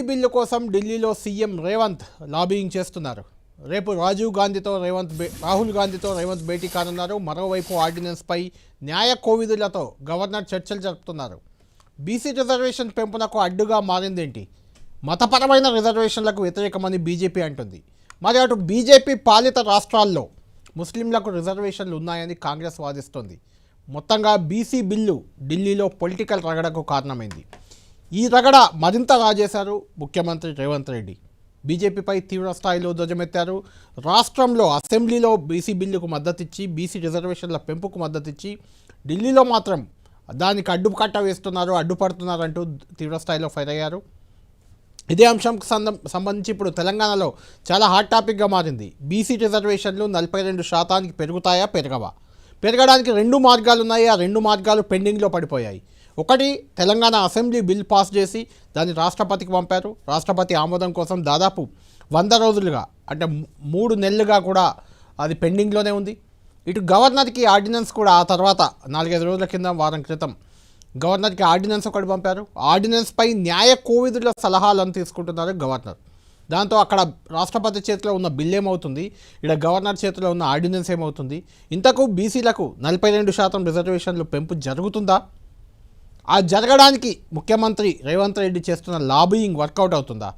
BC bill కోసం ఢిల్లీలో CM Revanth lobbying చేస్తున్నారు. రేపు రాజీవ్ గాంధీతో రేవంత్ రాహుల్ గాంధీతో రేవంత్ భేటీ కానున్నారు. మరోవైపు ఆర్డినెన్స్పై న్యాయ కోవిదులతో గవర్నర్ చర్చలు జరుపుతున్నారు. బీసీ రిజర్వేషన్ పెంపునకు అడ్డుగా మారిందేంటి? మతపరమైన రిజర్వేషన్లకు వ్యతిరేకమని బీజేపీ అంటుంది. మరి అటు బీజేపీ పాలిత రాష్ట్రాల్లో ముస్లింలకు రిజర్వేషన్లు ఉన్నాయని కాంగ్రెస్ వాదిస్తోంది. మొత్తంగా బీసీ బిల్లు ఢిల్లీలో పొలిటికల్ రగడకు కారణమైంది. ఈ రగడ మరింత రాజేశారు ముఖ్యమంత్రి రేవంత్ రెడ్డి. బీజేపీపై తీవ్ర స్థాయిలో ధ్వజమెత్తారు. రాష్ట్రంలో అసెంబ్లీలో బీసీ బిల్లుకు మద్దతిచ్చి బీసీ రిజర్వేషన్ల పెంపుకు మద్దతిచ్చి ఢిల్లీలో మాత్రం దానికి అడ్డుకట్ట వేస్తున్నారు అడ్డుపడుతున్నారంటూ తీవ్ర స్థాయిలో ఫైర్ అయ్యారు ఇదే అంశంకు సంబంధించి ఇప్పుడు తెలంగాణలో చాలా హాట్ టాపిక్గా మారింది. బీసీ రిజర్వేషన్లు నలభై రెండు శాతానికి పెరుగుతాయా పెరగవా? పెరగడానికి రెండు మార్గాలు ఉన్నాయి ఆ రెండు మార్గాలు పెండింగ్లో పడిపోయాయి. ఒకటి తెలంగాణ అసెంబ్లీ బిల్ పాస్ చేసి దాన్ని రాష్ట్రపతికి పంపారు. రాష్ట్రపతి ఆమోదం కోసం దాదాపు వంద రోజులుగా అంటే మూడు నెలలుగా కూడా అది పెండింగ్లోనే ఉంది. ఇటు గవర్నర్కి ఆర్డినెన్స్ కూడా ఆ తర్వాత నాలుగైదు రోజుల కింద వారం క్రితం గవర్నర్కి ఆర్డినెన్స్ ఒకటి పంపారు. ఆర్డినెన్స్పై న్యాయ కోవిదుల సలహాలను తీసుకుంటున్నారు గవర్నర్. దాంతో అక్కడ రాష్ట్రపతి చేతిలో ఉన్న బిల్ ఏమవుతుంది? ఇక్కడ గవర్నర్ చేతిలో ఉన్న ఆర్డినెన్స్ ఏమవుతుంది? ఇంతకు బీసీలకు నలభై రెండు శాతం రిజర్వేషన్లు పెంపు జరుగుతుందా? ఆ జరగడానికి ముఖ్యమంత్రి రేవంత్ రెడ్డి చేస్తున్న లాబియింగ్ వర్కౌట్ అవుతుందా?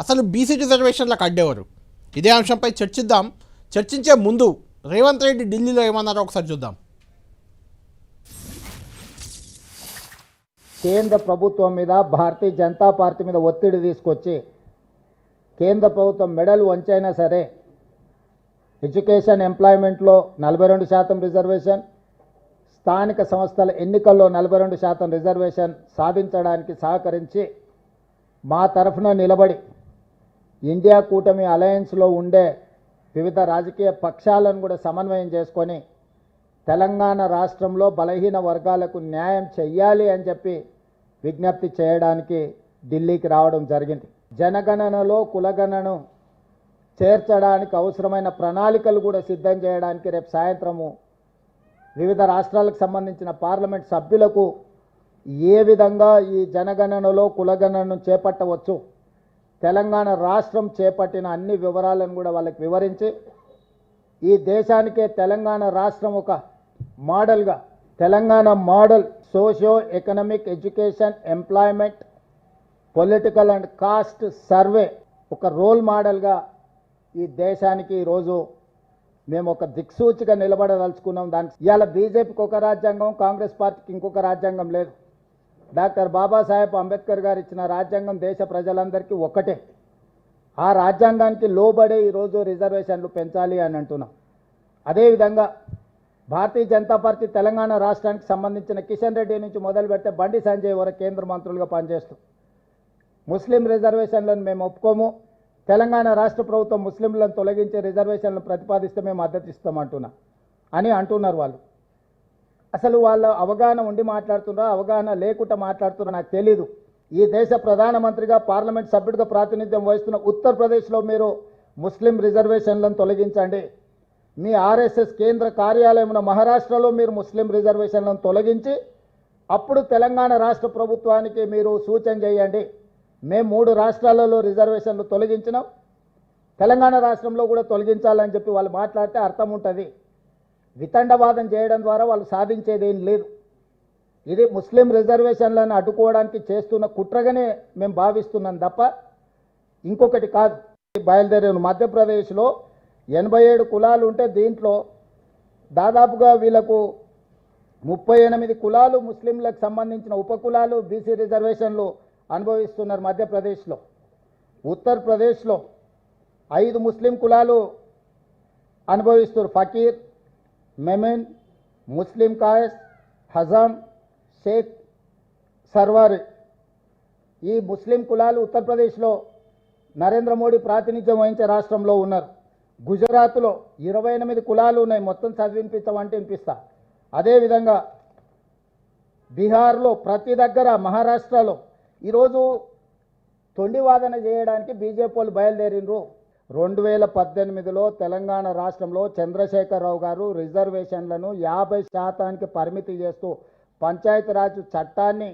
అసలు బీసీ రిజర్వేషన్లకు అడ్డేవారు? ఇదే అంశంపై చర్చిద్దాం. చర్చించే ముందు రేవంత్ రెడ్డి ఢిల్లీలో ఏమన్నారో ఒకసారి చూద్దాం. కేంద్ర ప్రభుత్వం మీద భారతీయ జనతా పార్టీ మీద ఒత్తిడి తీసుకొచ్చి కేంద్ర ప్రభుత్వం మెడలు వంచైనా సరే ఎడ్యుకేషన్ ఎంప్లాయ్మెంట్లో నలభై రెండు శాతం రిజర్వేషన్ స్థానిక సంస్థల ఎన్నికల్లో నలభై రెండు శాతం రిజర్వేషన్ సాధించడానికి సహకరించి మా తరఫున నిలబడి ఇండియా కూటమి అలయన్స్లో ఉండే వివిధ రాజకీయ పక్షాలను కూడా సమన్వయం చేసుకొని తెలంగాణ రాష్ట్రంలో బలహీన వర్గాలకు న్యాయం చెయ్యాలి అని చెప్పి విజ్ఞప్తి చేయడానికి ఢిల్లీకి రావడం జరిగింది. జనగణనలో కులగణను చేర్చడానికి అవసరమైన ప్రణాళికలు కూడా సిద్ధం చేయడానికి రేపు సాయంత్రము వివిధ రాష్ట్రాలకు సంబంధించిన పార్లమెంట్ సభ్యులకు ఏ విధంగా ఈ జనగణనలో కులగణనను చేపట్టవచ్చు తెలంగాణ రాష్ట్రం చేపట్టిన అన్ని వివరాలను కూడా వాళ్ళకి వివరించి ఈ దేశానికే తెలంగాణ రాష్ట్రం ఒక మోడల్గా Telangana model socio economic education employment political and caste survey ఒక రోల్ మోడల్గా ఈ దేశానికి ఈరోజు మేము ఒక దిక్సూచిగా నిలబడదలుచుకున్నాం. దానికి ఇవాళ బీజేపీకి ఒక రాజ్యాంగం కాంగ్రెస్ పార్టీకి ఇంకొక రాజ్యాంగం లేదు. డాక్టర్ బాబాసాహెబ్ అంబేద్కర్ గారు ఇచ్చిన రాజ్యాంగం దేశ ప్రజలందరికీ ఒక్కటే ఆ రాజ్యాంగానికి లోబడే ఈరోజు రిజర్వేషన్లు పెంచాలి అని అంటున్నాం. అదేవిధంగా భారతీయ జనతా పార్టీ తెలంగాణ రాష్ట్రానికి సంబంధించిన కిషన్ రెడ్డి నుంచి మొదలు పెడితే బండి సంజయ్ వరకు కేంద్ర మంత్రులుగా పనిచేస్తూ. ముస్లిం రిజర్వేషన్లను మేము ఒప్పుకోము. తెలంగాణ రాష్ట్ర ప్రభుత్వం ముస్లింలను తొలగించే రిజర్వేషన్లను ప్రతిపాదిస్తే మేము మద్దతు ఇస్తామంటున్నా అని అంటున్నారు వాళ్ళు. అసలు వాళ్ళ అవగాహన ఉండి మాట్లాడుతున్నారా అవగాహన లేకుండా మాట్లాడుతున్నా నాకు తెలీదు. ఈ దేశ ప్రధానమంత్రిగా పార్లమెంట్ సభ్యుడిగా ప్రాతినిధ్యం వహిస్తున్న ఉత్తరప్రదేశ్లో మీరు ముస్లిం రిజర్వేషన్లను తొలగించండి. మీ ఆర్ఎస్ఎస్ కేంద్ర కార్యాలయంలో మహారాష్ట్రలో మీరు ముస్లిం రిజర్వేషన్లను తొలగించి అప్పుడు తెలంగాణ రాష్ట్ర ప్రభుత్వానికి మీరు సూచన చేయండి. మేము మూడు రాష్ట్రాలలో రిజర్వేషన్లు తొలగించినాం. తెలంగాణ రాష్ట్రంలో కూడా తొలగించాలని చెప్పి వాళ్ళు మాట్లాడితే అర్థం ఉంటుంది. వితండవాదం చేయడం ద్వారా వాళ్ళు సాధించేది ఏం లేదు. ఇది ముస్లిం రిజర్వేషన్లను అడ్డుకోవడానికి చేస్తున్న కుట్రగానే మేము భావిస్తున్నాం తప్ప ఇంకొకటి కాదు. బయలుదేరాను మధ్యప్రదేశ్లో ఎనభై ఏడు కులాలు ఉంటే దీంట్లో దాదాపుగా వీళ్ళకు ముప్పై ఎనిమిది కులాలు ముస్లింలకు సంబంధించిన ఉపకులాలు బీసీ రిజర్వేషన్లు అనుభవిస్తున్నారు మధ్యప్రదేశ్లో. ఉత్తరప్రదేశ్లో ఐదు ముస్లిం కులాలు అనుభవిస్తున్నారు. ఫకీర్ మెమెన్ ముస్లిం కాయస్ హజాం షేక్ సర్వారి. ఈ ముస్లిం కులాలు ఉత్తరప్రదేశ్లో నరేంద్ర మోడీ ప్రాతినిధ్యం వహించే రాష్ట్రంలో ఉన్నారు. గుజరాత్లో ఇరవై ఎనిమిది కులాలు ఉన్నాయి. మొత్తం చదివినిపిస్తామంటే వినిపిస్తా అదేవిధంగా బీహార్లో ప్రతి దగ్గర మహారాష్ట్రలో ఈరోజు తొండి వాదన చేయడానికి బీజేపీ వాళ్ళు బయలుదేరినరు. రెండు వేల పద్దెనిమిదిలో తెలంగాణ రాష్ట్రంలో చంద్రశేఖరరావు గారు రిజర్వేషన్లను యాభై శాతానికి పరిమితి చేస్తూ పంచాయతీరాజ్ చట్టాన్ని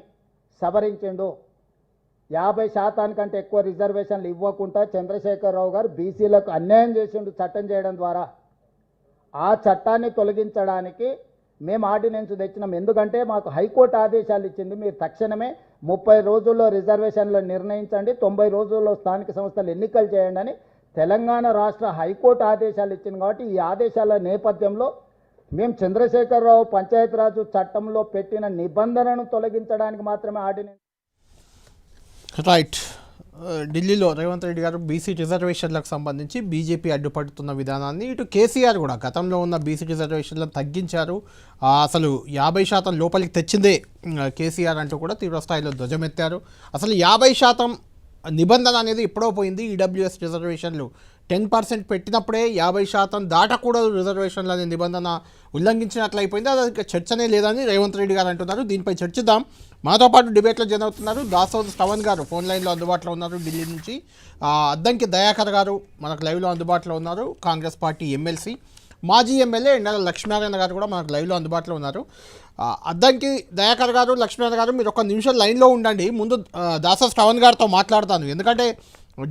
సవరించిండు. యాభై శాతానికంటే ఎక్కువ రిజర్వేషన్లు ఇవ్వకుండా చంద్రశేఖరరావు గారు బీసీలకు అన్యాయం చేసిండు చట్టం చేయడం ద్వారా. ఆ చట్టాన్ని తొలగించడానికి మేము ఆర్డినెన్స్ తెచ్చినాం. ఎందుకంటే మాకు హైకోర్టు ఆదేశాలు ఇచ్చింది. మీరు తక్షణమే ముప్పై రోజుల్లో రిజర్వేషన్లు నిర్ణయించండి తొంభై రోజుల్లో స్థానిక సంస్థలు ఎన్నికలు చేయండి అని తెలంగాణ రాష్ట్ర హైకోర్టు ఆదేశాలు ఇచ్చింది కాబట్టి ఈ ఆదేశాల నేపథ్యంలో మేము చంద్రశేఖరరావు పంచాయతీరాజు చట్టంలో పెట్టిన నిబంధనను తొలగించడానికి మాత్రమే ఆర్డినెన్స్ రైట్ ఢిల్లీలో రేవంత్ రెడ్డి గారు బీసీ రిజర్వేషన్లకు సంబంధించి బీజేపీ అడ్డుపడుతున్న విధానాన్ని ఇటు కేసీఆర్ కూడా గతంలో ఉన్న బీసీ రిజర్వేషన్లను తగ్గించారు. అసలు యాభై శాతం లోపలికి తెచ్చిందే కేసీఆర్ అంటూ కూడా తీవ్రస్థాయిలో ధ్వజమెత్తారు. అసలు యాభై శాతం నిబంధన అనేది ఎప్పుడో పోయింది ఈడబ్ల్యూఎస్ రిజర్వేషన్లు. టెన్ పర్సెంట్ పెట్టినప్పుడే యాభై శాతం దాటకూడదు రిజర్వేషన్లు అనే నిబంధన ఉల్లంఘించినట్లయిపోయింది. అది చర్చనే లేదని రేవంత్ రెడ్డి గారు అంటున్నారు. దీనిపై చర్చిద్దాం. మాతో పాటు డిబేట్లో జన్ అవుతున్నారు దాసోద్ శ్రవణ్ గారు ఫోన్ లైన్లో అందుబాటులో ఉన్నారు ఢిల్లీ నుంచి. అద్దంకి దయాకర్ గారు మనకు లైవ్లో అందుబాటులో ఉన్నారు కాంగ్రెస్ పార్టీ ఎమ్మెల్సీ. మాజీ ఎమ్మెల్యే ఎండల లక్ష్మీనారాయణ గారు కూడా మనకు లైవ్లో అందుబాటులో ఉన్నారు. అద్దంకి దయాకర్ గారు లక్ష్మీనారాయణ గారు మీరు ఒక నిమిషం లైన్లో ఉండండి. ముందు దాసో దాస శ్రవణ్ గారితో మాట్లాడతాను. ఎందుకంటే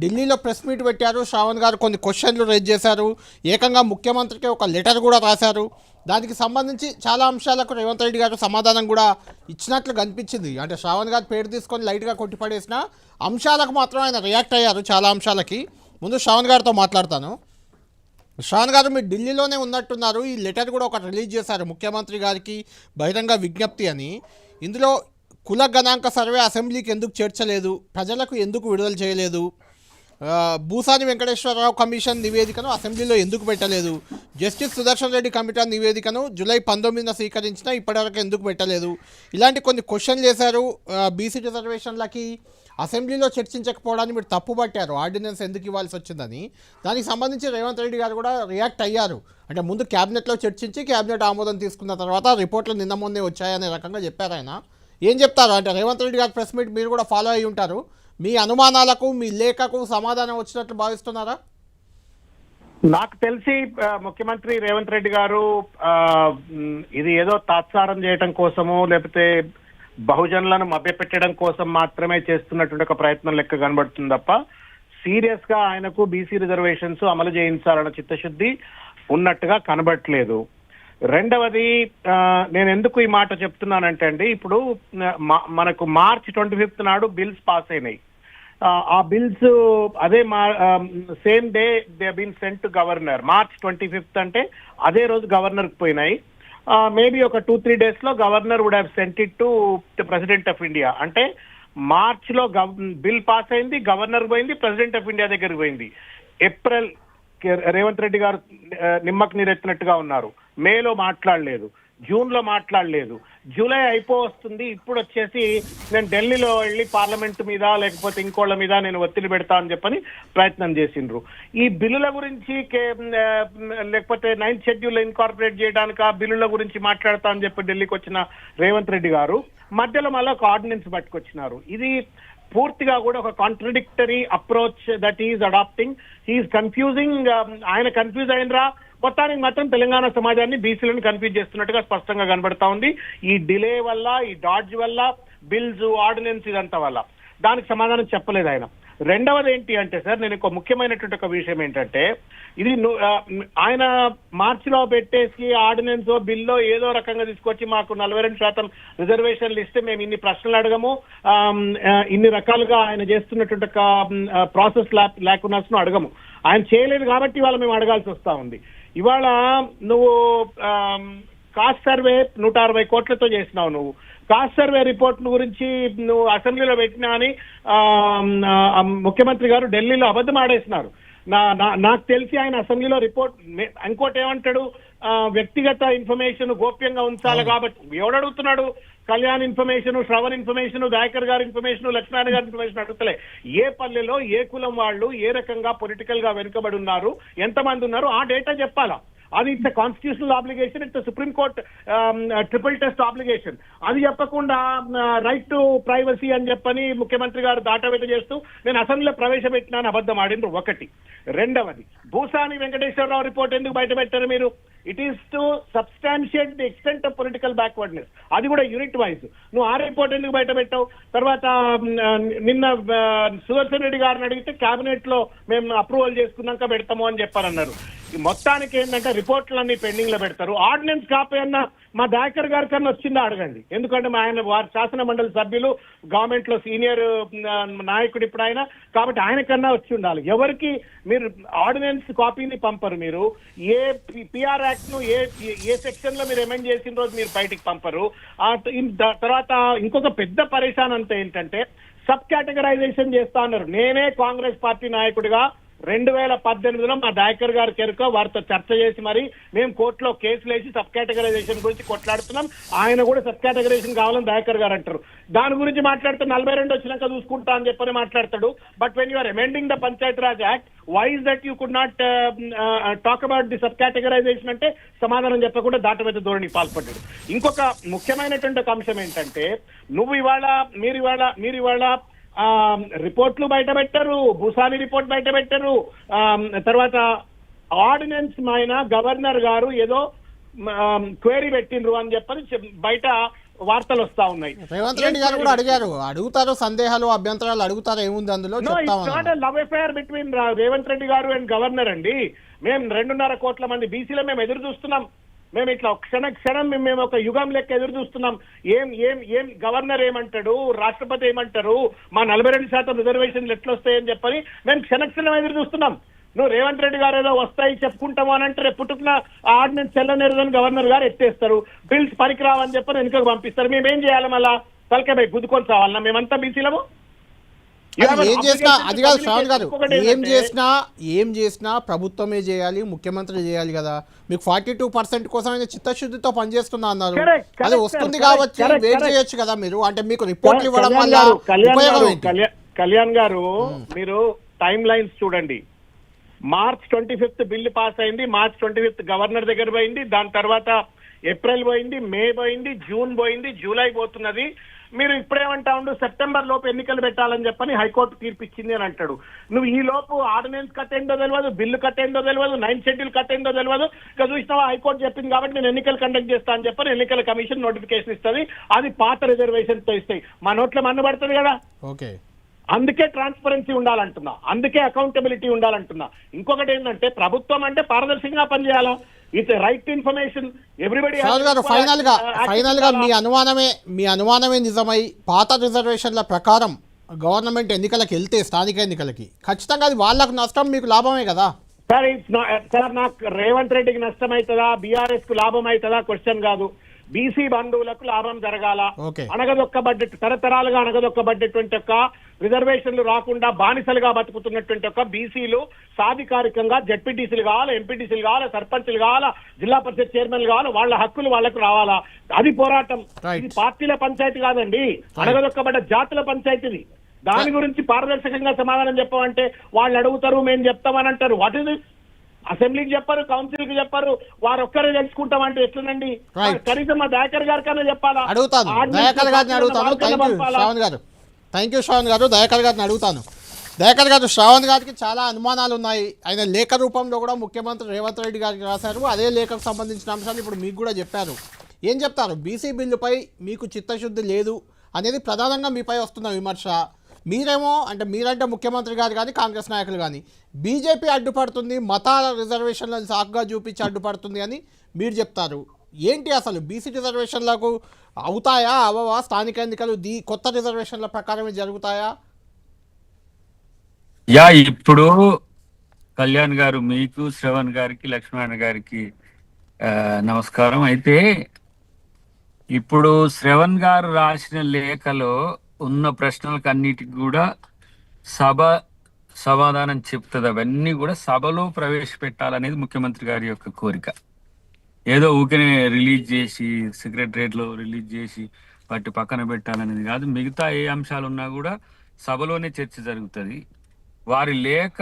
ఢిల్లీలో ప్రెస్ మీట్ పెట్టారు. శ్రావణ్ గారు కొన్ని క్వశ్చన్లు రేజ్ చేశారు. ఏకంగా ముఖ్యమంత్రికి ఒక లెటర్ కూడా రాశారు. దానికి సంబంధించి చాలా అంశాలకు రేవంత్ రెడ్డి గారు సమాధానం కూడా ఇచ్చినట్లు కనిపించింది. అంటే శ్రావణ్ గారు పేరు తీసుకొని లైట్గా కొట్టిపడేసిన అంశాలకు మాత్రం ఆయన రియాక్ట్ అయ్యారు చాలా అంశాలకి. ముందు శ్రావణ్ గారితో మాట్లాడతాను. షాన్ గారు మీరు ఢిల్లీలోనే ఉన్నట్టున్నారు. ఈ లెటర్ కూడా ఒకటి రిలీజ్ చేశారు ముఖ్యమంత్రి గారికి బహిరంగ విజ్ఞప్తి అని. ఇందులో కుల గణాంక సర్వే అసెంబ్లీకి ఎందుకు చేర్చలేదు? ప్రజలకు ఎందుకు విడుదల చేయలేదు? భూసాని వెంకటేశ్వరరావు కమిషన్ నివేదికను అసెంబ్లీలో ఎందుకు పెట్టలేదు? జస్టిస్ సుదర్శన్ రెడ్డి కమిటీ నివేదికను జూలై పంతొమ్మిదిన స్వీకరించినా ఇప్పటివరకు ఎందుకు పెట్టలేదు? ఇలాంటి కొన్ని క్వశ్చన్లు చేశారు బీసీ రిజర్వేషన్లకి అసెంబ్లీలో చర్చించకపోవడాన్ని మీరు తప్పుపట్టారు ఆర్డినెన్స్ ఎందుకు ఇవ్వాల్సి వచ్చిందని. దానికి సంబంధించి రేవంత్ రెడ్డి గారు కూడా రియాక్ట్ అయ్యారు. అంటే ముందు క్యాబినెట్లో చర్చించి క్యాబినెట్ ఆమోదం తీసుకున్న తర్వాత రిపోర్ట్లు నిన్న మొన్నే వచ్చాయనే రకంగా చెప్పారు ఆయన. ఏం చెప్తారు? అంటే రేవంత్ రెడ్డి గారు ప్రెస్ మీట్ మీరు కూడా ఫాలో అయి ఉంటారు. మీ అనుమానాలకు మీ లేఖకు సమాధానం వచ్చినట్లు భావిస్తున్నారా? నాకు తెలిసి ముఖ్యమంత్రి రేవంత్ రెడ్డి గారు ఇది ఏదో తాత్సారం చేయడం కోసమో లేకపోతే బహుజనులను మభ్యపెట్టడం కోసం మాత్రమే చేస్తున్నటువంటి ఒక ప్రయత్నం లెక్క కనబడుతుంది తప్ప సీరియస్గా ఆయనకు బీసీ రిజర్వేషన్స్ అమలు చేయించాలన్న చిత్తశుద్ధి ఉన్నట్టుగా కనబడట్లేదు. రెండవది నేను ఎందుకు ఈ మాట చెప్తున్నానంటే అండి ఇప్పుడు మనకు మార్చ్ ట్వంటీ ఫిఫ్త్ నాడు బిల్స్ పాస్ అయినాయి. ఆ, బిల్స్ అదే మా same day they been sent to governor. March twenty fifth అంటే అదే రోజు గవర్నర్కి పోయినాయి. మేబీ ఒక టూ త్రీ డేస్లో governor would have sent it to president of India. అంటే మార్చ్లో బిల్ పాస్ అయింది గవర్నర్ పోయింది ప్రెసిడెంట్ ఆఫ్ ఇండియా దగ్గరికి పోయింది. ఏప్రిల్ రేవంత్ రెడ్డి గారు నిమ్మకు నీరెత్తినట్టుగా ఉన్నారు. మేలో మాట్లాడలేదు జూన్లో మాట్లాడలేదు. జూలై అయిపో వస్తుంది ఇప్పుడు వచ్చేసి నేను ఢిల్లీలో వెళ్ళి పార్లమెంట్ మీద లేకపోతే ఇంకోళ్ళ మీద నేను ఒత్తిడి పెడతా అని చెప్పని ప్రయత్నం చేసిండ్రు. ఈ బిల్లుల గురించి లేకపోతే నైన్త్ షెడ్యూల్ ఇన్కార్పొరేట్ చేయడానికి ఆ బిల్లుల గురించి మాట్లాడతా అని చెప్పి ఢిల్లీకి వచ్చిన రేవంత్ రెడ్డి గారు మధ్యలో మళ్ళీ ఒక ఆర్డినెన్స్ పట్టుకొచ్చినారు. ఇది పూర్తిగా కూడా ఒక contradictory approach that is adopting he is confusing ఆయన కన్ఫ్యూజ్ అయినరా మొత్తానికి మాత్రం తెలంగాణ సమాజాన్ని బీసీలను కన్ఫ్యూజ్ చేస్తున్నట్టుగా స్పష్టంగా కనబడతా ఉంది. ఈ డిలే వల్ల ఈ డాడ్జ్ వల్ల బిల్స్ ఆర్డినెన్స్ ఇదంతా వల్ల. దానికి సమాధానం చెప్పలేదు ఆయన. రెండవది ఏంటి అంటే సార్ నేను ఒక ముఖ్యమైనటువంటి ఒక విషయం ఏంటంటే ఇది ఆయన మార్చిలో పెట్టేసి ఆర్డినెన్స్ బిల్లో ఏదో రకంగా తీసుకొచ్చి మాకు నలభై రెండు శాతం రిజర్వేషన్లు ఇస్తే మేము ఇన్ని ప్రశ్నలు అడగము. ఇన్ని రకాలుగా ఆయన చేస్తున్నటువంటి ఒక ప్రాసెస్ లేకున్నట్టు అడగము. ఆయన చేయలేదు కాబట్టి ఇవాళ మేము అడగాల్సి వస్తా ఉంది. ఇవాళ నువ్వు కాస్ట్ సర్వే నూట అరవై కోట్లతో చేసినావు నువ్వు. కాస్ట్ సర్వే రిపోర్ట్ గురించి నువ్వు అసెంబ్లీలో పెట్టినా అని ముఖ్యమంత్రి గారు ఢిల్లీలో అబద్ధం ఆడేసినారు. నా నాకు తెలిసి ఆయన అసెంబ్లీలో రిపోర్ట్ ఇంకోటి ఏమంటాడు వ్యక్తిగత ఇన్ఫర్మేషన్ గోప్యంగా ఉంచాలి కాబట్టి. ఎవడు అడుగుతున్నాడు? Kalyan information Shravan information Dayakar garu information Lakshman గారి ఇన్ఫర్మేషన్ అడుగుతలే. ఏ పల్లెలో ఏ కులం వాళ్ళు ఏ రకంగా పొలిటికల్గా వెనుకబడి ఉన్నారు? ఎంతమంది ఉన్నారు? ఆ డేటా చెప్పాలా? అది it's constitutional obligation it's supreme court triple test obligation అది చెప్పకుండా రైట్ టు ప్రైవసీ అని చెప్పని ముఖ్యమంత్రి గారు దాటవేత చేస్తూ నేను అసెంబ్లీలో ప్రవేశపెట్టినాను అబద్ధం ఆడిండ్రు ఒకటి. రెండవది భూసాని వెంకటేశ్వరరావు రిపోర్ట్ ఎందుకు బయట పెట్టారు మీరు? It is to substantiate the extent of political backwardness అది కూడా యూనిట్ వైజ్ నువ్వు ఆ రిపోర్ట్ ఎందుకు బయట పెట్టావు? తర్వాత um, uh, నిన్న uh, సుదర్శన్ రెడ్డి గారిని అడిగితే కేబినెట్లో మేము అప్రూవల్ చేసుకున్నాక పెడతాము అని చెప్పారన్నారు. మొత్తానికి ఏంటంటే రిపోర్ట్లన్నీ పెండింగ్లో పెడతారు. ఆర్డినెన్స్ కాపీ అన్న మా దాకర్ గారి కన్నా వచ్చిందా అడగండి. ఎందుకంటే మా ఆయన వారి శాసన మండలి సభ్యులు గవర్నమెంట్లో సీనియర్ నాయకుడు ఇప్పుడు ఆయన. కాబట్టి ఆయన కన్నా వచ్చి ఉండాలి. ఎవరికి మీరు ఆర్డినెన్స్ కాపీని పంపరు మీరు. ఏ పిఆర్ యాక్ట్ను ఏ ఏ సెక్షన్లో మీరు అమెండ్ చేసిన రోజు మీరు బయటికి పంపరు. ఆ తర్వాత ఇంకొక పెద్ద పరేషాన్ అంతా ఏంటంటే సబ్ కేటగరైజేషన్ చేస్తా అన్నారు. నేనే కాంగ్రెస్ పార్టీ నాయకుడిగా రెండు వేల పద్దెనిమిదిలో మా దాయకర్ గారి కెరుక వారితో చర్చ చేసి మరి మేము కోర్టులో కేసులు వేసి సబ్ కేటగరైజేషన్ గురించి కొట్లాడుతున్నాం. ఆయన కూడా సబ్ కేటగరైజేషన్ కావాలని దాయకర్ గారు అంటారు. దాని గురించి మాట్లాడితే నలభై రెండు వచ్చినాక చూసుకుంటా అని చెప్పని మాట్లాడతాడు. But when you're amending the panchayat raj act why is that you could not talk about the sub categorization అంటే సమాధానం చెప్పకుండా దాటవేత ధోరణి పాల్పడ్డాడు. ఇంకొక ముఖ్యమైనటువంటి ఒక అంశం ఏంటంటే నువ్వు ఇవాళ మీరు ఇవాళ మీరు ఇవాళ రిపోర్ట్లు బయట పెట్టారు భూసాని రిపోర్ట్ బయట పెట్టారు. ఆ, తర్వాత ఆర్డినెన్స్ పైన గవర్నర్ గారు ఏదో క్వేరీ పెట్టిండ్రు అని చెప్పని చెప్- బయట వార్తలు వస్తా ఉన్నాయి. రేవంత్ రెడ్డి గారు కూడా అడిగారు. అడుగుతారు సందేహాలు అభ్యంతరాలు అడుగుతారు ఏముంది అందులో? Love affair between Revanth Reddy garu and governor అండి. మేము రెండున్నర కోట్ల మంది బీసీలో మేము ఎదురు చూస్తున్నాం. మేము ఇట్లా క్షణ క్షణం మేము- మేము ఒక యుగం లెక్క ఎదురు చూస్తున్నాం. ఏం ఏం ఏం గవర్నర్ ఏమంటాడు? రాష్ట్రపతి ఏమంటారు? మా నలభై రెండు శాతం రిజర్వేషన్లు ఎట్లొస్తాయని చెప్పని మేము క్షణక్షణం ఎదురు చూస్తున్నాం. నువ్వు రేవంత్ రెడ్డి గారు ఏదో వస్తాయి చెప్పుకుంటాము అని అంటే రేపు పుట్టుకున్న ఆర్డినెన్స్ చెల్లనేరుదని గవర్నర్ గారు ఎత్తేస్తారు. బిల్స్ పనికిరావని చెప్పని వెనుకకు పంపిస్తారు. మేమేం చేయాలి మళ్ళా? తలకాయ గుద్దుకొని చావాలన్నా మేమంతా బీసీలము? ఏం చేసినా అది కాదు శ్రావణ్ గారు ఏం చేసినా ఏం చేసినా ప్రభుత్వమే చేయాలి ముఖ్యమంత్రి చేయాలి కదా. మీకు ఫార్టీ టూ పర్సెంట్ కోసం చిత్తశుద్ధితో పనిచేస్తున్నా అన్నారు. అది వస్తుంది కాబట్టి వెయిట్. చేయొచ్చు కదా మీరు. అంటే మీకు రిపోర్ట్లు ఇవ్వడం వల్ల కళ్యాణ్ గారు మీరు టైం లైన్స్ చూడండి. March twenty fifth bill pass అయింది మార్చ్ ట్వంటీ ఫిఫ్త్ గవర్నర్ దగ్గర పోయింది దాని తర్వాత ఏప్రిల్ పోయింది మే పోయింది జూన్ పోయింది జూలై పోతున్నది. మీరు ఇప్పుడేమంటా ఉండు సెప్టెంబర్ లోపు ఎన్నికలు పెట్టాలని చెప్పని హైకోర్టు తీర్పు ఇచ్చింది అని అంటాడు. నువ్వు ఈ లోపు ఆర్డినెన్స్ కట్టేందో తెలియదు బిల్లు కట్టేందో తెలియదు నైన్ షెడ్యూల్ కట్టేందో తెలియదు ఇక చూసినావా హైకోర్టు చెప్పింది కాబట్టి నేను ఎన్నికలు కండక్ట్ చేస్తా అని చెప్పని ఎన్నికల కమిషన్ నోటిఫికేషన్ ఇస్తుంది. అది పాత రిజర్వేషన్తో ఇస్తాయి మా నోట్లో మన్ను పడుతుంది కదా. ఓకే. అందుకే ట్రాన్స్పరెన్సీ ఉండాలంటున్నా. అందుకే అకౌంటబిలిటీ ఉండాలంటున్నా. ఇంకొకటి ఏంటంటే ప్రభుత్వం అంటే పారదర్శకంగా పనిచేయాలా? ఇట్ రైట్ ఇన్ఫర్మేషన్ ఎవ్రీబడి గారు ఫైనల్గా ఫైనల్గా మీ అనుమానమే మీ అనుమానమే నిజమై పాత రిజర్వేషన్ల ప్రకారం గవర్నమెంట్ ఎన్నికలకు వెళ్తే స్థానిక ఎన్నికలకి. ఖచ్చితంగా అది వాళ్ళకు నష్టం మీకు లాభమే కదా? సార్ ఇట్స్ సార్ నాకు రేవంత్ రెడ్డికి నష్టం అవుతుందా బీఆర్ఎస్కు లాభం అవుతుందా క్వశ్చన్ కాదు. బీసీ బంధువులకు లాభం జరగాల. ఓకే. అణగదొక్కబడ్డట్టు తరతరాలుగా అణగదొక్కబడ్డటువంటి ఒక రిజర్వేషన్లు రాకుండా బానిసలుగా బతుకుతున్నటువంటి ఒక బీసీలు సాధికారికంగా జడ్పీటీసీలు కావాలి ఎంపీటీసీలు కావాలి సర్పంచ్లు కావాలా జిల్లా పరిషత్ చైర్మన్లు కావాలి వాళ్ళ హక్కులు వాళ్ళకు రావాలా. అది పోరాటం. ఇది పార్టీల పంచాయతీ కాదండి. అణగదొక్కబడ్డ జాతుల పంచాయతీది. దాని గురించి పారదర్శకంగా సమాధానం చెప్పమంటే వాళ్ళు అడుగుతారు మేము చెప్తామని అంటారు. వాట్ ఇస్ అసెంబ్లీకి చెప్పారు కౌన్సిల్కి చెప్పారు వారు ఒక్కరే తెలుసుకుంటామంటే ఎట్లనండి. కనీసం మా దయాకర్ గారి కన్నా చెప్పాలా? అడుగుతాను. దయాకర్ గారిని అడుగుతాను? శ్రావణ్ గారు. థ్యాంక్ యూ శ్రావణ్ గారు. దయాకర్ గారిని అడుగుతాను. దయాకర్ గారు శ్రావణ్ గారికి చాలా అనుమానాలు ఉన్నాయి ఆయన లేఖ రూపంలో కూడా ముఖ్యమంత్రి రేవంత్ రెడ్డి గారికి రాశారు. అదే లేఖకు సంబంధించిన అంశాలు ఇప్పుడు మీకు కూడా చెప్పారు. ఏం చెప్తారు? బీసీ బిల్లుపై మీకు చిత్తశుద్ధి లేదు అనేది ప్రధానంగా మీపై వస్తున్న విమర్శ. మీరేమో అంటే మీరంటే ముఖ్యమంత్రి గారు కానీ కాంగ్రెస్ నాయకులు కానీ బీజేపీ అడ్డుపడుతుంది మతాల రిజర్వేషన్లను సాకుగా చూపించి అడ్డుపడుతుంది అని మీరు చెప్తారు. ఏంటి అసలు బీసీ రిజర్వేషన్లకు అవుతాయా అవవా? స్థానిక ఎన్నికలు దీ కొత్త రిజర్వేషన్ల ప్రకారమే జరుగుతాయా? యా ఇప్పుడు కళ్యాణ్ గారు మీకు శ్రవణ్ గారికి లక్ష్మణ్ గారికి నమస్కారం. అయితే ఇప్పుడు శ్రవణ్ గారు రాసిన లేఖలో ఉన్న ప్రశ్నలకు అన్నిటికి కూడా సభ సమాధానం చెప్తుంది. అవన్నీ కూడా సభలో ప్రవేశపెట్టాలనేది ముఖ్యమంత్రి గారి యొక్క కోరిక. ఏదో ఊకనే రిలీజ్ చేసి సెక్రటరియట్లో రిలీజ్ చేసి వాటి పక్కన పెట్టాలనేది కాదు. మిగతా ఏ అంశాలు ఉన్నా కూడా సభలోనే చర్చ జరుగుతుంది. వారి లేఖ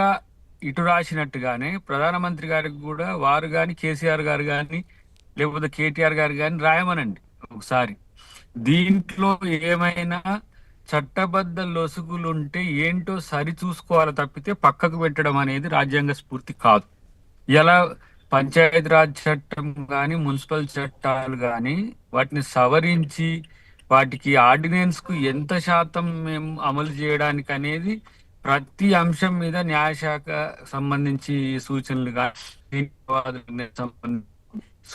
ఇటు రాసినట్టుగానే ప్రధానమంత్రి గారికి కూడా వారు కానీ కేసీఆర్ గారు కానీ లేకపోతే కేటీఆర్ గారు కానీ రాయమనండి ఒకసారి. దీంట్లో ఏమైనా చట్టబద్ధ లొసుగులు ఉంటే ఏంటో సరి చూసుకోవాలి తప్పితే పక్కకు పెట్టడం అనేది రాజ్యాంగ స్ఫూర్తి కాదు. ఎలా పంచాయతీరాజ్ చట్టం కానీ మున్సిపల్ చట్టాలు కానీ వాటిని సవరించి వాటికి ఆర్డినెన్స్కు ఎంత శాతం మేము అమలు చేయడానికి అనేది ప్రతి అంశం మీద న్యాయశాఖ సంబంధించి సూచనలు కానీ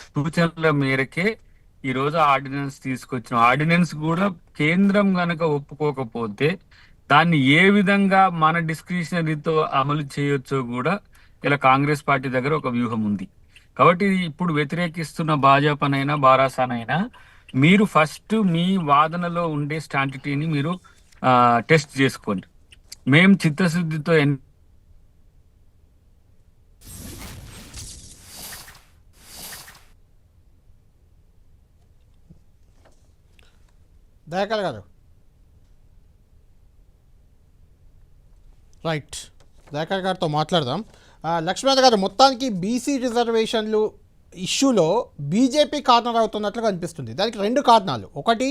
సూచనల మేరకే ఈ రోజు ఆర్డినెన్స్ తీసుకొచ్చిన ఆర్డినెన్స్ కూడా కేంద్రం గనక ఒప్పుకోకపోతే దాన్ని ఏ విధంగా మన డిస్క్రిషనరీతో అమలు చేయొచ్చో కూడా ఇలా కాంగ్రెస్ పార్టీ దగ్గర ఒక వ్యూహం ఉంది. కాబట్టి ఇప్పుడు వ్యతిరేకిస్తున్న భాజపానైనా బారాసానైనా మీరు ఫస్ట్ మీ వాదనలో ఉండే స్టాంటిటీని మీరు టెస్ట్ చేసుకోండి. మేము చిత్తశుద్ధితో ఎన్ని దయాకర్ గారు. రైట్. దయాకర్ గారితో మాట్లాడదాం. లక్ష్మణ్ గారు మొత్తానికి బీసీ రిజర్వేషన్లు ఇష్యూలో బీజేపీ కార్నర్ అవుతున్నట్లుగా అనిపిస్తుంది దానికి రెండు కారణాలు. ఒకటి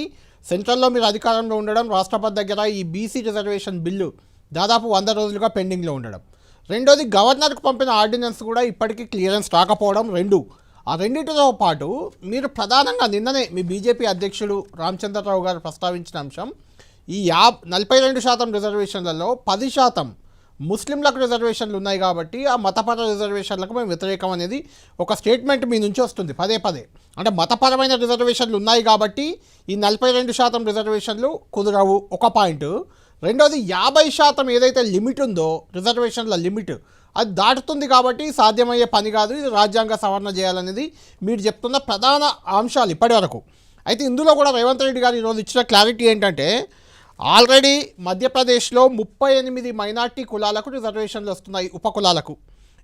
సెంట్రల్లో మీరు అధికారంలో ఉండడం రాష్ట్రపతి దగ్గర ఈ బీసీ రిజర్వేషన్ బిల్లు దాదాపు వంద రోజులుగా పెండింగ్లో ఉండడం. రెండోది గవర్నర్కు పంపిన ఆర్డినెన్స్ కూడా ఇప్పటికీ క్లియరెన్స్ రాకపోవడం. రెండు ఆ రెండింటితో పాటు మీరు ప్రధానంగా నిన్ననే మీ బీజేపీ అధ్యక్షుడు రామచంద్రరావు గారు ప్రస్తావించిన అంశం ఈ యా నలభై రెండు శాతం రిజర్వేషన్లలో పది శాతం ముస్లింలకు రిజర్వేషన్లు ఉన్నాయి కాబట్టి ఆ మతపర రిజర్వేషన్లకు మేము వ్యతిరేకం అనేది ఒక స్టేట్మెంట్ మీ నుంచి వస్తుంది పదే పదే. అంటే మతపరమైన రిజర్వేషన్లు ఉన్నాయి కాబట్టి ఈ నలభై రెండు శాతం రిజర్వేషన్లు కుదరవు ఒక పాయింట్. రెండోది యాభై శాతం ఏదైతే లిమిట్ ఉందో రిజర్వేషన్ల లిమిట్ అది దాటుతుంది కాబట్టి సాధ్యమయ్యే పని కాదు ఇది రాజ్యాంగ సవరణ చేయాలనేది మీరు చెప్తున్న ప్రధాన అంశాలు ఇప్పటివరకు అయితే ఇందులో కూడా రేవంత్ రెడ్డి గారు ఈరోజు ఇచ్చిన క్లారిటీ ఏంటంటే ఆల్రెడీ మధ్యప్రదేశ్లో ముప్పై ఎనిమిది మైనార్టీ కులాలకు రిజర్వేషన్లు వస్తున్నాయి ఉపకులాలకు.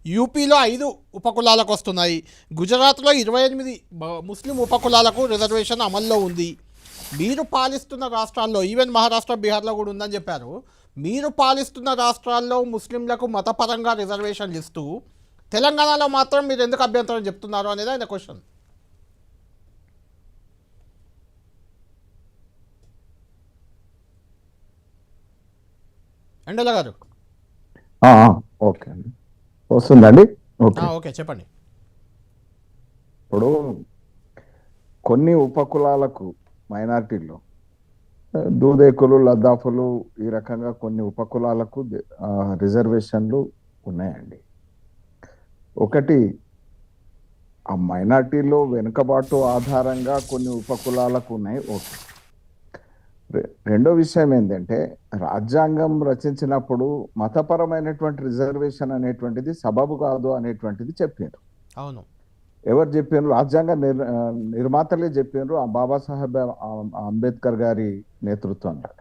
యూపీలో ఐదు ఉపకులాలకు వస్తున్నాయి. గుజరాత్లో ఇరవై ఎనిమిది ముస్లిం ఉపకులాలకు రిజర్వేషన్ అమల్లో ఉంది. మీరు పాలిస్తున్న రాష్ట్రాల్లో ఈవెన్ మహారాష్ట్ర బీహార్లో కూడా ఉందని చెప్పారు. మీరు పాలిస్తున్న రాష్ట్రాల్లో ముస్లింలకు మతపరంగా రిజర్వేషన్లు ఇస్తూ తెలంగాణలో మాత్రం మీరు ఎందుకు అభ్యంతరం చెప్తున్నారు అనేది ఆయన క్వశ్చన్. ఎండల గారు. ఓకే. అండి వస్తుందండి? ఓకే. చెప్పండి. ఇప్పుడు కొన్ని ఉపకులాలకు మైనార్టీల్లో దూదేకులు లద్దాఫులు ఈ రకంగా కొన్ని ఉపకులాలకు రిజర్వేషన్లు ఉన్నాయండి. ఒకటి ఆ మైనార్టీలో వెనుకబాటు ఆధారంగా కొన్ని ఉపకులాలకు ఉన్నాయి. ఓకే. రెండో విషయం ఏంటంటే రాజ్యాంగం రచించినప్పుడు మతపరమైనటువంటి రిజర్వేషన్ అనేటువంటిది సబబు కాదు అనేటువంటిది చెప్పారు. అవును. ఎవరు చెప్పారు రాజ్యాంగ నిర్ నిర్మాతలే చెప్పారు ఆ బాబాసాహెబ్ అంబేద్కర్ గారి నేతృత్వంలో.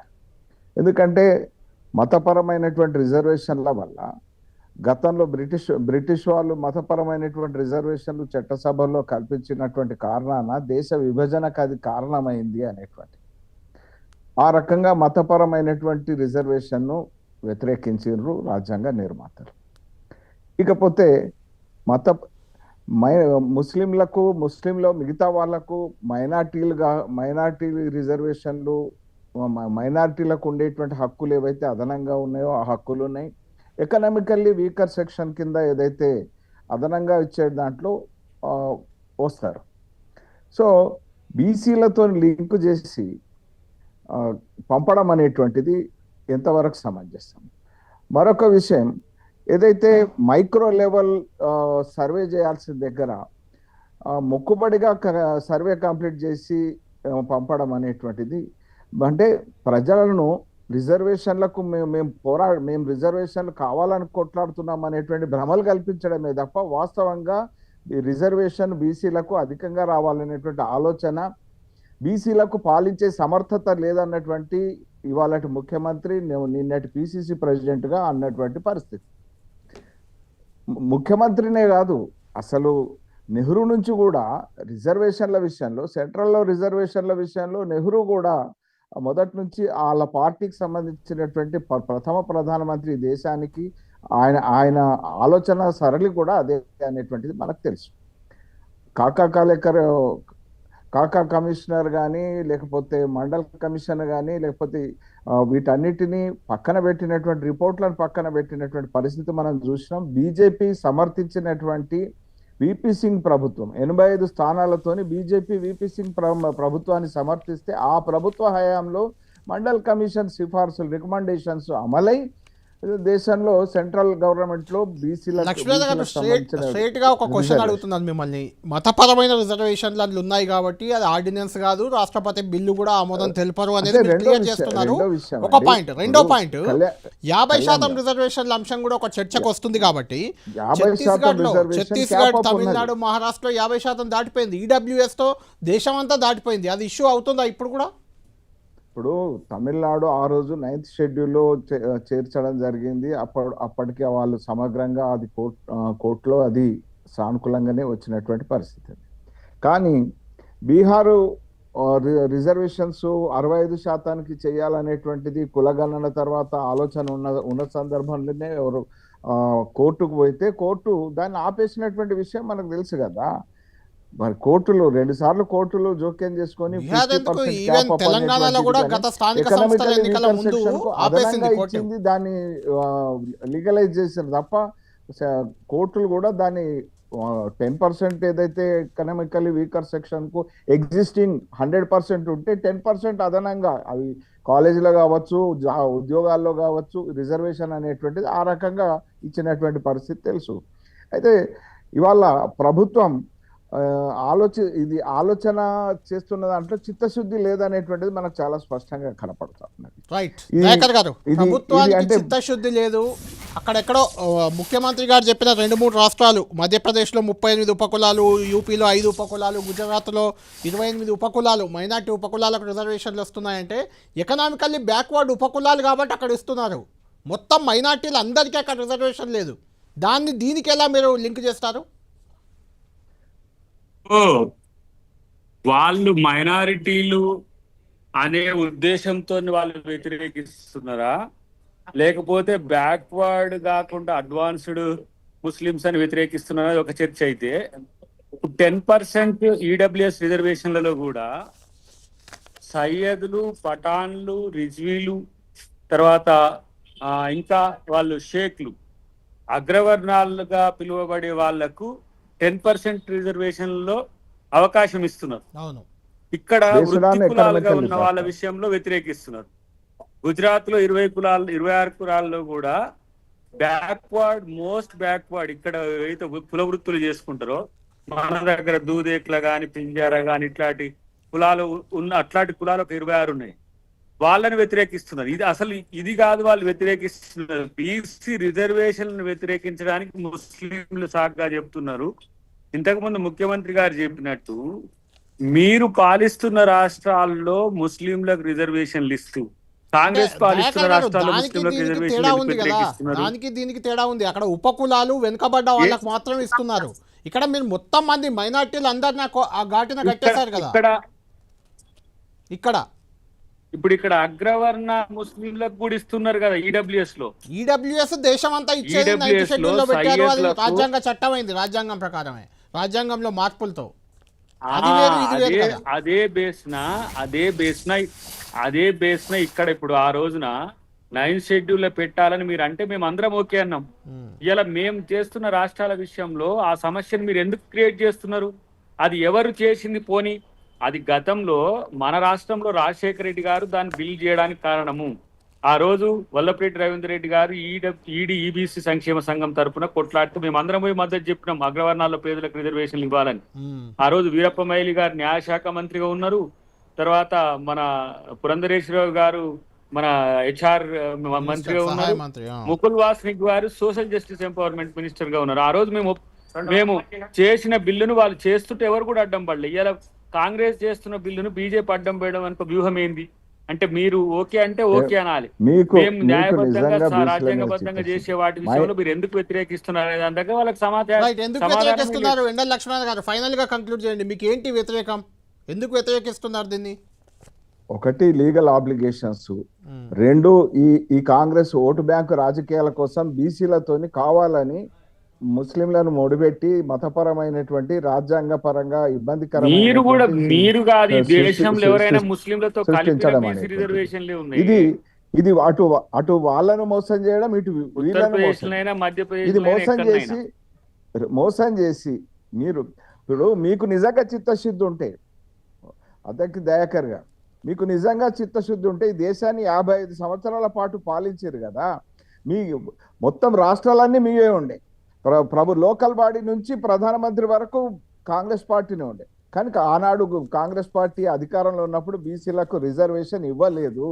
ఎందుకంటే మతపరమైనటువంటి రిజర్వేషన్ల వల్ల గతంలో బ్రిటిష్ బ్రిటిష్ వాళ్ళు మతపరమైనటువంటి రిజర్వేషన్లు చట్టసభల్లో కల్పించినటువంటి కారణాన దేశ విభజనకు అది కారణమైంది అనేటువంటి. ఆ రకంగా మతపరమైనటువంటి రిజర్వేషన్ను వ్యతిరేకించారు రాజ్యాంగ నిర్మాతలు. ఇకపోతే మత మై ముస్లింలకు ముస్లింలో మిగతా వాళ్ళకు మైనార్టీలుగా మైనార్టీ రిజర్వేషన్లు మ- మైనార్టీలకు ఉండేటువంటి హక్కులు ఏవైతే అదనంగా ఉన్నాయో ఆ హక్కులు ఉన్నాయి. ఎకనామికల్లీ వీకర్ సెక్షన్ కింద ఏదైతే అదనంగా ఇచ్చే దాంట్లో వస్తారు. సో బీసీలతో లింక్ చేసి పంపడం అనేటువంటిది ఎంతవరకు సమంజసం? మరొక విషయం ఏదైతే మైక్రో లెవెల్ సర్వే చేయాల్సిన దగ్గర మొక్కుబడిగా క- సర్వే కంప్లీట్ చేసి పంపడం అనేటువంటిది. అంటే ప్రజలను రిజర్వేషన్లకు మేము మేము పోరా మేము రిజర్వేషన్లు కావాలని కొట్లాడుతున్నాం అనేటువంటి భ్రమలు కల్పించడమే తప్ప వాస్తవంగా ఈ రిజర్వేషన్ బీసీలకు అధికంగా రావాలనేటువంటి ఆలోచన బీసీలకు పాలించే సమర్థత లేదన్నటువంటి ఇవాళటి ముఖ్యమంత్రి నేను నిన్నటి పిసిసి ప్రెసిడెంట్గా అన్నటువంటి పరిస్థితి. ముఖ్యమంత్రినే కాదు అసలు నెహ్రూ నుంచి కూడా రిజర్వేషన్ల విషయంలో సెంట్రల్లో రిజర్వేషన్ల విషయంలో నెహ్రూ కూడా మొదటి నుంచి వాళ్ళ పార్టీకి సంబంధించినటువంటి ప్రథమ ప్రధానమంత్రి దేశానికి ఆయన ఆయన ఆలోచన సరళి కూడా అదే అనేటువంటిది మనకు తెలుసు. కాకా కాలేకర్ కాకా కమిషనర్ కానీ లేకపోతే మండల్ కమిషనర్ కానీ లేకపోతే వీటన్నిటినీ వీటన్నిటిని పక్కన పెట్టినటువంటి రిపోర్ట్లను పక్కన పెట్టినటువంటి పరిస్థితి మనం చూసినాం. బీజేపీ సమర్థించినటువంటి విపి సింగ్ ప్రభుత్వం ఎనభై ఐదు స్థానాలతోని బీజేపీ విపి సింగ్ ప్రభుత్వాన్ని సమర్థిస్తే ఆ ప్రభుత్వ హయాంలో మండల్ కమిషన్ సిఫార్సులు రికమెండేషన్స్ అమలై దేశంలో సెంట్రల్ గవర్నమెంట్లో బీసీల స్ట్రేట్గా ఒక క్వశ్చన్ అడుగుతున్నాను మిమ్మల్ని. మతపరమైన రిజర్వేషన్లు అందులో ఉన్నాయి కాబట్టి అది ఆర్డినెన్స్ కాదు రాష్ట్రపతి బిల్లు కూడా ఆమోదం తెలుపరు అనేది క్లియర్ చేస్తున్నారు. ఒక. పాయింట్ రెండో పాయింట్. యాభై శాతం. రిజర్వేషన్ల అంశం కూడా ఒక చర్చకు వస్తుంది కాబట్టి ఛత్తీస్గఢ్లో ఛత్తీస్గఢ్ తమిళనాడు. మహారాష్ట్రలో యాభై శాతం దాటిపోయింది. ఈడబ్ల్యూఎస్తో దేశం అంతా దాటిపోయింది. అది ఇష్యూ అవుతుందా ఇప్పుడు కూడా? ఇప్పుడు తమిళనాడు ఆ రోజు నైన్త్ షెడ్యూల్లో చే- చేర్చడం జరిగింది. అప్పటి అప్పటికే వాళ్ళు సమగ్రంగా అది కోర్ట్ కోర్టులో అది సానుకూలంగానే వచ్చినటువంటి పరిస్థితి కానీ బీహారు రిజర్వేషన్స్ అరవై ఐదు శాతానికి చేయాలనేటువంటిది కులగణన తర్వాత ఆలోచన ఉన్న ఉన్న సందర్భంలోనే ఎవరు కోర్టుకు పోయితే కోర్టు దాన్ని ఆపేసినటువంటి విషయం మనకు తెలుసు కదా. మరి కోర్టులు రెండు సార్లు కోర్టులు జోక్యం చేసుకొని బీహార్ 50% ఎందుకు cap ఈవెన్ up తెలంగాణలో అనేటువంటిది కూడా గత స్థానిక సంస్థల ఎన్నికల ముందు ఇచ్చింది దాన్ని లీగలైజ్ చేశారు తప్ప కోర్టులు కూడా దాన్ని టెన్ పర్సెంట్ ఏదైతే ఎకనామికల్లీ వీకర్ సెక్షన్కు ఎగ్జిస్టింగ్ హండ్రెడ్ పర్సెంట్ ఉంటే టెన్ పర్సెంట్ అదనంగా అవి కాలేజీలో కావచ్చు ఉద్యోగాల్లో కావచ్చు రిజర్వేషన్ అనేటువంటిది ఆ రకంగా ఇచ్చినటువంటి పరిస్థితి తెలుసు. అయితే ఇవాళ ప్రభుత్వం ఆలోచి ఇది ఆలోచన చేస్తున్న దాంట్లో చిత్తశుద్ధి లేదనేటువంటిది మనకు చాలా స్పష్టంగా కనపడతా ఉన్నది. రైట్ గారు ప్రభుత్వానికి చిత్తశుద్ధి లేదు. అక్కడెక్కడో ముఖ్యమంత్రి గారు చెప్పిన రెండు మూడు రాష్ట్రాలు మధ్యప్రదేశ్లో ముప్పై ఎనిమిది ఉపకులాలు యూపీలో ఐదు ఉపకులాలు గుజరాత్లో ఇరవై ఎనిమిది ఉపకులాలు మైనార్టీ ఉపకులాలకు రిజర్వేషన్లు వస్తున్నాయంటే ఎకనామికల్లీ బ్యాక్వర్డ్ ఉపకులాలు కాబట్టి అక్కడ ఇస్తున్నారు. మొత్తం మైనార్టీలు అందరికీ అక్కడ రిజర్వేషన్ లేదు. దాన్ని దీనికి ఎలా మీరు లింక్ చేస్తారు? వాళ్ళు మైనారిటీలు అనే ఉద్దేశంతో వాళ్ళు వ్యతిరేకిస్తున్నారా? లేకపోతే బ్యాక్వర్డ్ కాకుండా అడ్వాన్స్డ్ ముస్లిమ్స్ అని వ్యతిరేకిస్తున్నారా? ఒక చర్చ అయితే. టెన్ పర్సెంట్ ఈడబ్ల్యూఎస్ రిజర్వేషన్లలో కూడా సయ్యద్లు పఠాన్లు రిజ్వీలు తర్వాత ఆ, ఇంకా వాళ్ళు షేక్లు అగ్రవర్ణాలుగా పిలువబడే వాళ్ళకు టెన్ పర్సెంట్ రిజర్వేషన్లో అవకాశం ఇస్తున్నారు. అవును. ఇక్కడ వృత్తి కులాలుగా ఉన్న వాళ్ళ. విషయంలో వ్యతిరేకిస్తున్నారు. గుజరాత్లో ఇరవై కులాలు ఇరవై ఆరు కులాల్లో కూడా బ్యాక్వర్డ్ మోస్ట్ బ్యాక్వర్డ్ ఇక్కడ ఏదైతే కుల వృత్తులు చేసుకుంటారో మన దగ్గర దూదేక్ల గాని పింజారా గాని ఇట్లాంటి కులాలు ఉన్న అట్లాంటి కులాలు ఒక ఇరవై ఆరు ఉన్నాయి. వాళ్ళని వ్యతిరేకిస్తున్నారు. ఇది అసలు ఇది కాదు వాళ్ళు వ్యతిరేకిస్తున్నారు. బీసీ రిజర్వేషన్ వ్యతిరేకించడానికి ముస్లింలు సాగ్గా చెప్తున్నారు. ఇంతకుముందు ముఖ్యమంత్రి గారు చెప్పినట్టు మీరు పాలిస్తున్న రాష్ట్రాల్లో ముస్లింలకు రిజర్వేషన్లు ఇస్తూ కాంగ్రెస్ పాలిస్తున్న రాష్ట్రాల్లో ముస్లింలకు దీనికి వ్యతిరేకిస్తున్నారు? దానికి దీనికి తేడా ఉంది. అక్కడ ఉపకులాలు వెనుకబడ్డ వాళ్ళకి మాత్రం ఇస్తున్నారు. ఇక్కడ మీరు మొత్తం మంది మైనార్టీలు అందరిని ఆ కో- ఆ ఘాటిన కట్టేశారు కదా. ఇక్కడ ఇక్కడ ఇప్పుడు ఇక్కడ అగ్రవర్ణ ముస్లింలకు కూడా ఇస్తున్నారు కదా ఈడబ్ల్యూఎస్లో. ఈడబ్ల్యూఎస్ దేశం అంతా ఇచ్చేది షెడ్యూల్లో పెట్టారు అది రాజ్యాంగ చట్టం అయింది రాజ్యాంగం ప్రకారమే. రాజ్యాంగంలో మార్పులతో. అది బేస్న అదే బేస్న అదే బేస్న ఇక్కడ ఇప్పుడు ఆ రోజున నైన్ షెడ్యూల్లో పెట్టాలని మీరు అంటే మేము అందరం ఓకే అన్నాం. ఇలా మేము చేస్తున్న రాష్ట్రాల విషయంలో ఆ సమస్యను మీరు ఎందుకు క్రియేట్ చేస్తున్నారు? అది ఎవరు చేసింది పోని? అది గతంలో మన రాష్ట్రంలో రాజశేఖర రెడ్డి గారు దాన్ని బిల్ చేయడానికి కారణము. ఆ రోజు వల్లపరెడ్డి రవీంద్ర రెడ్డి గారు ఈడీ ఈబీసీ సంక్షేమ సంఘం తరపున కొట్లాడుతూ మేము అందరం పోయి మద్దతు చెప్పినాం అగ్రవర్ణాల్లో పేదలకు రిజర్వేషన్లు ఇవ్వాలని. ఆ రోజు వీరప్ప మొయిలి గారు న్యాయశాఖ మంత్రిగా ఉన్నారు. తర్వాత మన పురంధరేశ్వరరావు గారు మన హెచ్ఆర్ మంత్రిగా ఉన్నారు. ముకుల్ వాస్నిక్ గారు సోషల్ జస్టిస్ ఎంపవర్మెంట్ మినిస్టర్గా ఉన్నారు. ఆ రోజు మేము మేము చేసిన బిల్లును వాళ్ళు చేస్తుంటే ఎవరు కూడా అడ్డం పడలే. ఇలా కాంగ్రెస్ చేస్తున్న బిల్లును బీజేపీ అడ్డం వేయడం అనుకో వ్యూహం ఏంది? అంటే మీరు ఓకే అంటే ఓకే అనాలి. మీకు మేము న్యాయబద్ధంగా రాజ్యాంగబద్ధంగా. చేసే వాటి విషయంలో మీరు ఎందుకు వ్యతిరేకిస్తున్నారు అనే దాని దగ్గర వాళ్ళకి సమాధానం రైట్ ఎందుకు సమాధానం వ్యతిరేకిస్తున్నారు? ఎండల లక్ష్మణ గారు ఫైనల్గా కంక్లూడ్ చేయండి. మీకు ఏంటి వ్యతిరేకం? ఎందుకు వ్యతిరేకిస్తున్నారు దీన్ని? ఒకటి లీగల్ ఆబ్లిగేషన్స్. రెండు ఈ ఈ కాంగ్రెస్ ఓటు బ్యాంకు రాజకీయాల కోసం బీసీలతోని కావాలని ముస్లింలను మొడిపెట్టి మతపరమైనటువంటి రాజ్యాంగ పరంగా మీరు కూడా మీరు కాదు దేశంలో ఎవరైనా ముస్లింలతో ఇది ఇది అటు అటు వాళ్ళను మోసం చేయడం ఇటు ఇది మోసం చేసి మోసం చేసి మీరు ఇప్పుడు మీకు నిజంగా చిత్తశుద్ధి ఉంటే అతనికి దయాకర్ గారు మీకు నిజంగా చిత్తశుద్ధి ఉంటే ఈ దేశాన్ని యాభై ఐదు సంవత్సరాల పాటు పాలించారు కదా మీ మొత్తం రాష్ట్రాలన్నీ మీవే ఉండే. ప్రభు లోకల్ బాడీ నుంచి ప్రధానమంత్రి వరకు కాంగ్రెస్ పార్టీనే ఉండే. కనుక ఆనాడు కాంగ్రెస్ పార్టీ అధికారంలో ఉన్నప్పుడు బీసీలకు రిజర్వేషన్ ఇవ్వలేదు.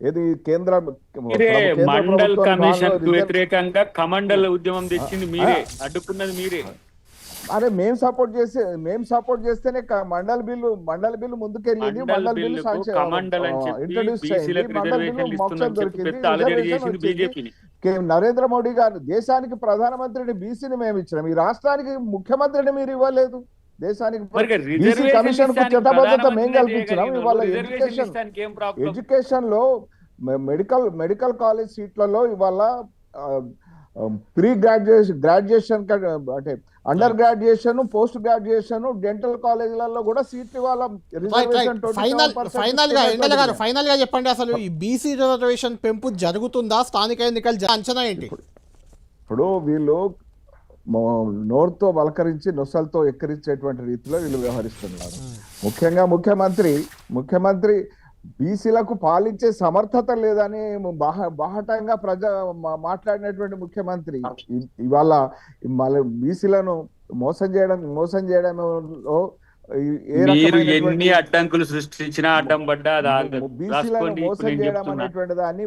ఏది కేంద్ర మండల్ కమిషన్ వ్యతిరేకంగా కమండల్ ఉద్యమం తెచ్చింది మీరే. అడ్డుకున్నది మీరే. అరే మేం సపోర్ట్ చేస్తే మేం సపోర్ట్ చేస్తేనే మండల్ బిల్లు మండల్ బిల్లు ముందుకెళ్ళింది మండల్ మండల్ బిల్లు ఇంట్రడ్యూస్ దొరికింది. నరేంద్ర మోడీ గారు దేశానికి ప్రధానమంత్రిని బీసీని మేము ఇచ్చినాం. ఈ రాష్ట్రానికి ముఖ్యమంత్రిని మీరు ఇవ్వలేదు. దేశానికి బీసీ కమిషన్కు చట్టబద్ధత మేము కల్పించినాం. ఇవాళ ఎడ్యుకేషన్ ఎడ్యుకేషన్లో మెడికల్ మెడికల్ కాలేజ్ సీట్లలో ఇవాళ ప్రీ గ్రాడ్యుయేషన్ గ్రాడ్యుయేషన్ అంటే under graduation post graduation dental కాలేజీలలో కూడా సీట్లు ఇవాళ రిజర్వేషన్ ఫైనల్ ఫైనల్గా ఎండల గారు ఫైనల్గా చెప్పండి అసలు ఈ బీసీ రిజర్వేషన్ పెంపు జరుగుతుందా? స్థానిక ఎన్నికలు అంచనా ఏంటి? ఇప్పుడు వీళ్ళు నోరుతో వలకరించి నొసలతో ఎక్కిరించేటువంటి రీతిలో వీళ్ళు వ్యవహరిస్తున్నారు. ముఖ్యంగా ముఖ్యమంత్రి ముఖ్యమంత్రి బీసీలకు పాలించే సమర్థత లేదని బాహ బాహటంగా ప్రజా మాట్లాడినటువంటి ముఖ్యమంత్రి ఇవాళ మళ్ళీ బీసీలను మోసం చేయడం మోసం చేయడంలో మీరు ఎన్ని అడ్డంకులు సృష్టించినా అడ్డం పడ్డా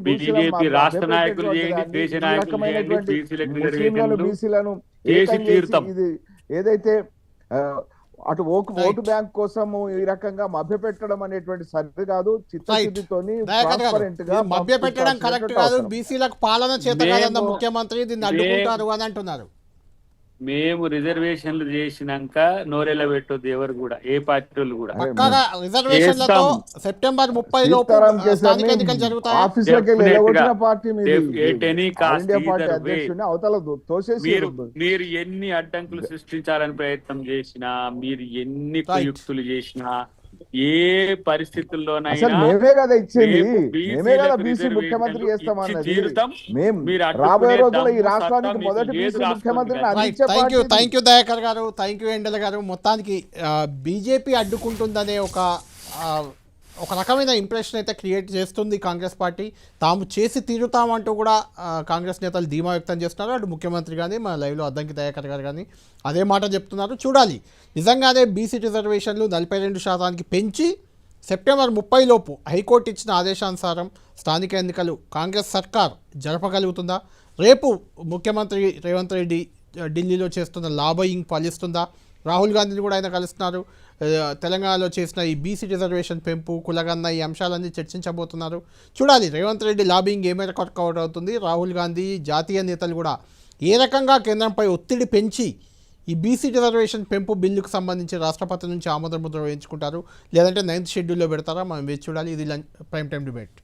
బీజేపీ రాష్ట్ర నాయకులు దేశ నాయకులు చేసి తీరుతాం. ఇది ఏదైతే అటు ఓటు Right. ఓటు బ్యాంక్ కోసం ఈ రకంగా మభ్యపెట్టడం అనేటువంటి సరి కాదు. చిత్తశుద్ధితోని ట్రాన్స్పరెంట్గా మభ్య పెట్టడం కరెక్ట్ కాదు. బీసీలకు పాలన చేత కాదన్న ముఖ్యమంత్రి దీన్ని అడ్డుకుంటారు అని అంటున్నారు. మేము రిజర్వేషన్లు చేసినాక నోరెళ్ళ పెట్టొద్దు ఎవరు కూడా ఏ పార్టీ వాళ్ళు కూడా పక్కాగా రిజర్వేషన్లతో చేస్తాం. సెప్టెంబర్ ముప్పై లోపు స్థానిక ఎన్నికలు జరుగుతాయి? మీరు ఎన్ని అడ్డంకులు సృష్టించాలని ప్రయత్నం చేసినా మీరు ఎన్ని. కుయుక్తులు చేసినా ఏ పరిస్థితుల్లోనైనా మేమే కదా ఇచ్చింది. మేమే కదా బీసీ ముఖ్యమంత్రి చేస్తామన్నది. రాబోయే రోజుల్లో ఈ రాష్ట్రానికి మొదటి బీసీ అందించే thank you thank you Dayakar గారు థ్యాంక్ యూ ఎండల గారు. మొత్తానికి బీజేపీ అడ్డుకుంటుందనే ఒక ఒక రకమైన ఇంప్రెషన్ అయితే క్రియేట్ చేస్తుంది కాంగ్రెస్ పార్టీ. తాము చేసి తీరుతామంటూ కూడా కాంగ్రెస్ నేతలు ధీమా వ్యక్తం చేస్తున్నారు. అటు ముఖ్యమంత్రి కానీ మన లైవ్లో అద్దంకి దయాకర్ గారు కానీ అదే మాట చెప్తున్నారు. చూడాలి. నిజంగానే బీసీ రిజర్వేషన్లు నలభై రెండు శాతానికి పెంచి సెప్టెంబర్ ముప్పై లోపు హైకోర్టు ఇచ్చిన ఆదేశానుసారం స్థానిక ఎన్నికలు కాంగ్రెస్ సర్కార్ జరపగలుగుతుందా? రేపు ముఖ్యమంత్రి రేవంత్ రెడ్డి ఢిల్లీలో చేస్తున్న లాబయింగ్ ఫలిస్తుందా రాహుల్ గాంధీని కూడా ఆయన కలుస్తున్నారు. తెలంగాణలో చేసిన ఈ బీసీ రిజర్వేషన్ పెంపు కులగన్న ఈ అంశాలన్నీ చర్చించబోతున్నారు. చూడాలి రేవంత్ రెడ్డి లాబింగ్ ఏ మేరకు వర్కౌట్ అవుతుంది? రాహుల్ గాంధీ జాతీయ నేతలు కూడా ఏ రకంగా కేంద్రంపై ఒత్తిడి పెంచి ఈ బీసీ రిజర్వేషన్ పెంపు బిల్లుకు సంబంధించి రాష్ట్రపతి నుంచి ఆమోద ముద్ర వేయించుకుంటారు? లేదంటే నైన్త్ షెడ్యూల్లో పెడతారా? మనం వేచి చూడాలి. ఇది లంచ్ ప్రైమ్ టైం డిబేట్.